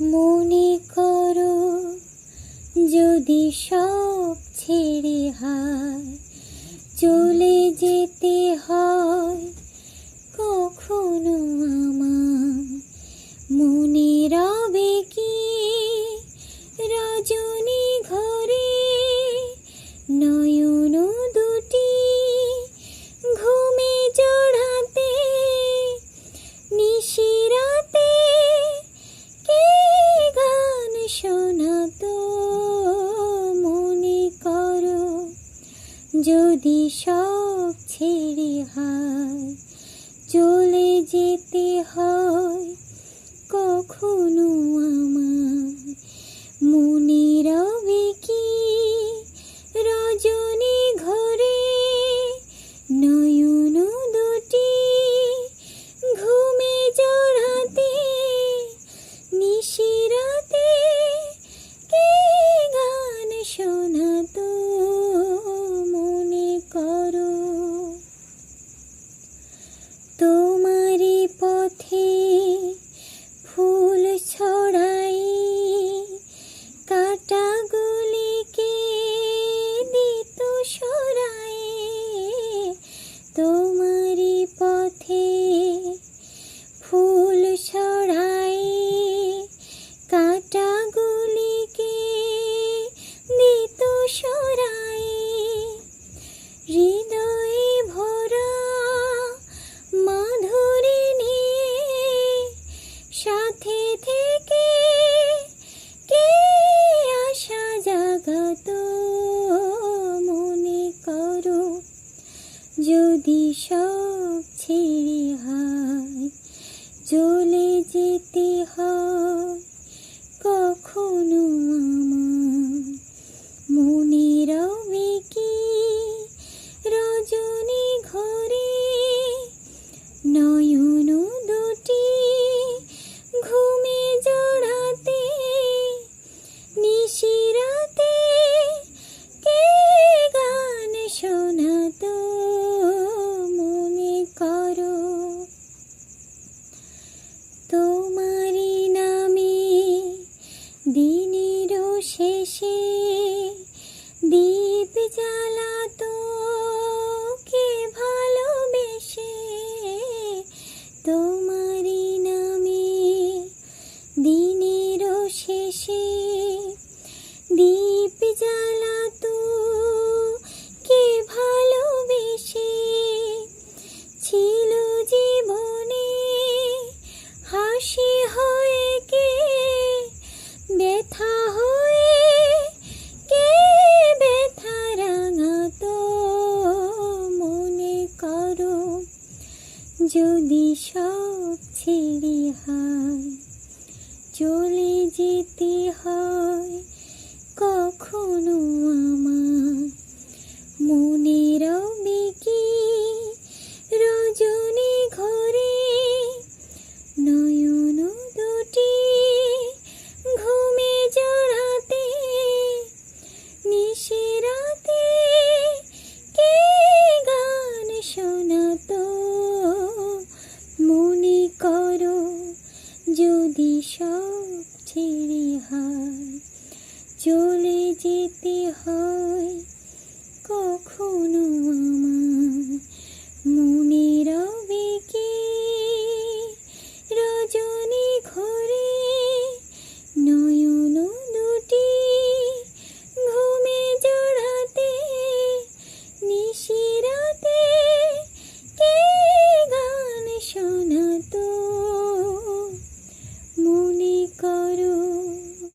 মনে করো যদি সব ছেড়ে হায় চলে যেতে হয়। গান শোনাতো মনে করো যদি সব ছেড়ে হয় চলে যেতে হয় কখনো আমার মনে ফুল ছড়াই কাটাগুলিকে দিত সরাই হৃদয়ে ভরা মাধুরী নিয়ে সাথে থেকে কে আশা জাগাত মনে করো? যদি সব ছেড়ে হায় চলে শেষে দীপ জ্বালাতো ছেড়ে হয় চলে যেতে হয় কখনো আমার সব ছেড়ে হায় চলে যেতে হয় কখনো